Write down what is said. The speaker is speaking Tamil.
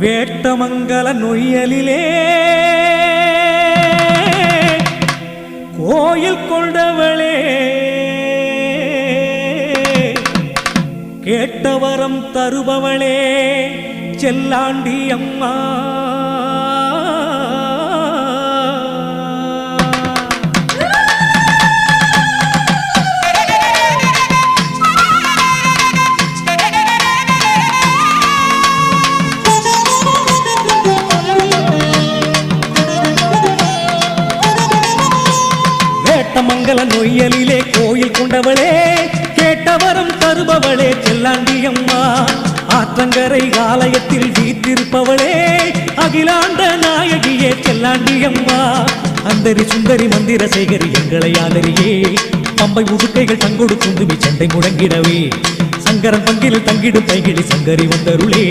வேட்டமங்கல நொய்யலிலே. கோயில் கொண்டவளே கேட்டவரம் தருபவளே செல்லாண்டி அம்மா வேட்டமங்கல நொய்யலிலே கோயில் கொண்டவளே கேட்டவரம் தருபவளே செல்லாண்டி அம்மா ஆற்றங்கரை ஆலயத்தில் வீற்றிருப்பவளே அகிலாண்ட நாயகியே செல்லாண்டி அம்மா அந்தரி சுந்தரி மந்திர சேகரி எங்களை ஆதரியே. பம்பை உடுக்கைகள் தங்கொடு துந்துமி சண்டை முழங்கிடவே. சங்கரன் பங்கில் தங்கிடும் கைகிடி சங்கரி வந்தருளே.